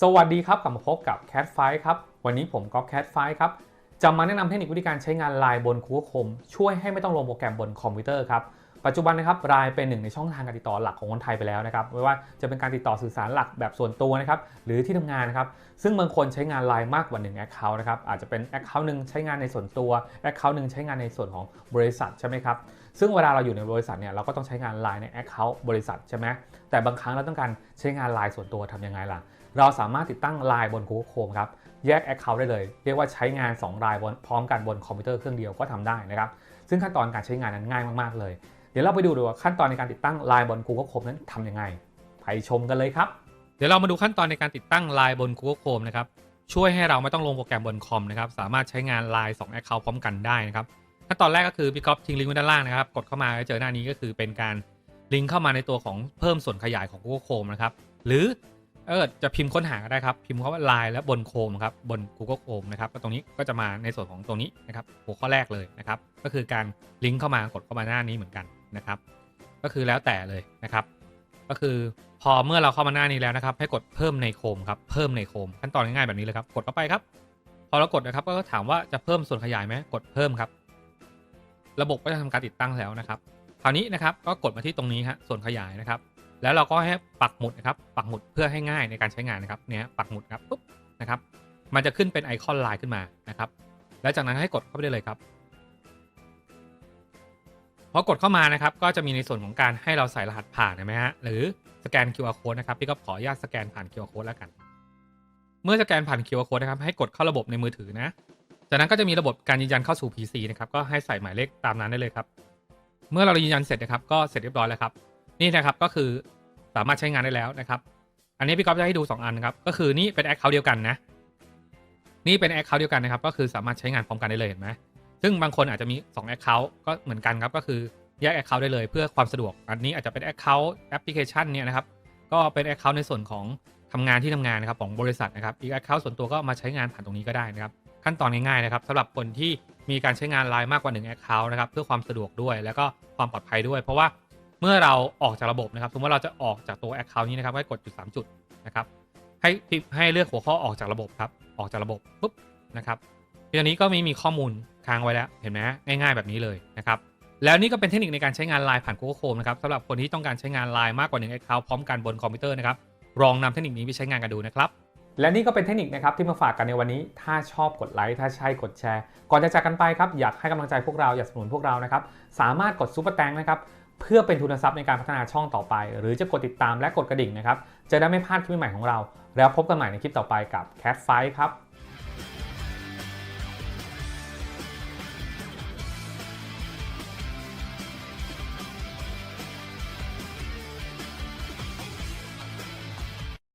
สวัสดีครับกลับมาพบกับ Cat f i ครับ วันนี้ผมก็ Cat f i ครับ จะมาแนะนำเทคนิควิธีการใช้งาน Line บน Google Chrome ช่วยให้ไม่ต้องลงโปรแกรมบนคอมพิวเตอร์ครับ ปัจจุบันนะครับ Line เป็นหนึ่งในช่องทางการติดต่อหลักของคนไทยไปแล้วนะครับ ไม่ว่าจะเป็นการติดต่อสื่อสารหลักแบบส่วนตัวนะครับ หรือที่ทำงานนะครับ ซึ่งบางคนใช้งาน Line มากกว่า1 Account นะครับ อาจจะเป็น Account หนึ่งใช้งานในส่วนตัว Account หนึ่งใช้งานในส่วนของบริษัทใช่ไหมครับ ซึ่งเวลาเราอยู่ในบริษัทเนี่ยเราก็ต้องใช้งาน Line ใน Account บริษัทใช่ไหมแต่บางครั้งเราต้องการใช้งาน Line ส่วนตัวทำยังไงล่ะ เราสามารถติดตั้ง Line บน Google Chrome ครับแยก Account ได้เลย เรียกว่าใช้งาน2 Line บนพร้อมกันบนคอมพิวเตอร์เครื่องเดียวก็ทำได้นะครับ ซึ่งขั้นตอนการใช้งานนั้นง่ายมาก ๆ เลย เดี๋ยวเราไปดูดูว่าขั้นตอนในการติดตั้ง Line บน Google Chrome นั้นทำยังไง ไปชมกันเลยครับ เดี๋ยวเรามาดูขั้นตอนในการติดตั้ง Line บน Google Chrome นะครับ ช่วยให้เราไม่ต้องลงโปรแกรมบนคอมนะครับ สามารถใช้งาน Line 2 Account พร้อมกันได้นะครับ ขั้นตอนแรกก็คือพี่ก๊อฟทิ้งลิงก์ไว้ด้านล่างนะครับ กดเข้ามาเจอหน้านี้ก็คือเป็นการลิงก์เข้ามาในตัวของเพิ่มส่วนขยายของ Google Chrome นะครับ หรือ เออจะพิมพ์ค้นหาก็ได้ครับ พิมพ์คำว่า Line และบน Chrome ครับบน Google Chrome นะครับก็ตรงนี้ก็จะมาในส่วนของตรงนี้นะครับหัวข้อแรกเลยนะครับ ก็คือการลิงก์เข้ามากดเข้ามาหน้านี้เหมือนกันนะครับ ก็คือแล้วแต่เลยนะครับ ก็คือพอเมื่อเราเข้ามาหน้านี้แล้วนะครับ ให้กดเพิ่มในโคมครับเพิ่มในโคมขั้นตอนง่ายๆแบบนี้เลยครับ กดเข้าไปครับ พอเรากดนะครับ ก็ถามว่าจะเพิ่มส่วนขยายไหมกดเพิ่มครับ ระบบก็จะทำการติดตั้งแล้วนะครับคราวนี้นะครับก็กดมาที่ตรงนี้ฮะส่วนขยายนะครับ แล้วเราก็ให้ปักหมุดนะครับ ปักหมุดเพื่อให้ง่ายในการใช้งานนะครับ เนี่ยปักหมุดครับปุ๊บนะครับ มันจะขึ้นเป็นไอคอนไลน์ขึ้นมานะครับ แล้วจากนั้นให้กดเข้าไปได้เลยครับพอกดเข้ามานะครับ ก็จะมีในส่วนของการให้เราใส่รหัสผ่านเห็นไหมฮะ หรือสแกน QR code นะครับ พี่ก็ขออนุญาตสแกนผ่าน QR code แล้วกัน เมื่อสแกนผ่าน QR code นะครับ ให้กดเข้าระบบในมือถือนะ จากนั้นก็จะมีระบบการยืนยันเข้าสู่ PC นะครับ ก็ให้ใส่หมายเลขตามนั้นได้เลยครับ เมื่อเรายืนยันเสร็จนะครับ ก็เสร็จเรียบร้อยแล้วครับ นี่นะครับก็คือสามารถใช้งานได้แล้วนะครับ อันนี้พี่ก๊อฟจะให้ดู 2 อันนะครับ ก็คือนี่เป็นแอคเคาท์เดียวกันนะ นี่เป็นแอคเคาท์เดียวกันนะครับ ก็คือสามารถใช้งานพร้อมกันได้เลยเห็นไหมซึ่งบางคนอาจจะมี2 Account ก็เหมือนกันครับก็คือแยก Account ได้เลยเพื่อความสะดวก อันนี้อาจจะเป็น Account แอปพลิเคชันเนี่ยนะครับ ก็เป็น Account ในส่วนของทำงานที่ทำงานนะครับของบริษัทนะครับ อีก Account ส่วนตัวก็มาใช้งานผ่านตรงนี้ก็ได้นะครับ ขั้นตอนง่ายๆนะครับสำหรับคนที่มีการใช้งานไลน์มากกว่า1 Account นะครับเพื่อความสะดวกด้วย แล้วก็ความปลอดภัยด้วย เพราะว่า เมื่อเราออกจากระบบนะครับสมมติว่าเราจะออกจากตัว Account นี้นะครับให้กดจุด3จุดนะครับให้พิมพ์ให้เลือกหัวข้อออกจากระบบครับออกจากระบบปุ๊บนะครับทีนี้ก็ม่มีข้อมูลค้างไว้แล้วเห็นไหมง่ายๆแบบนี้เลยนะครับแล้วนี่ก็เป็นเทคนิคในการใช้งานไลน์ผ่าน Google Chrome นะครับสำหรับคนที่ต้องการใช้งานไลน์มากกว่า1 Account พร้อมกันบนคอมพิวเตอร์นะครับลองนำเทคนิคนี้ไปใช้งานกันดูนะครับและนี่ก็เป็นเทคนิคนะครับที่มาฝากกันในวันนี้ ถ้าชอบกดไลค์ ถ้าใช่กดแชร์ ก่อนจะจากกันไปครับ อยากให้กำลังใจพวกเรา อยากสนับสนุนพวกเรานะครับ สามารถกดซุปเปอร์แตงนะครับ เพื่อเป็นทุนทรัพย์ในการพัฒนาช่องต่อไป หรือจะกดติดตามและกดกระดิ่งนะครับ จะได้ไม่พลาดคลิปใหม่ของเรา แล้วพบกันใหม่ในคลิปต่อไปกับ Cat Fight ครับ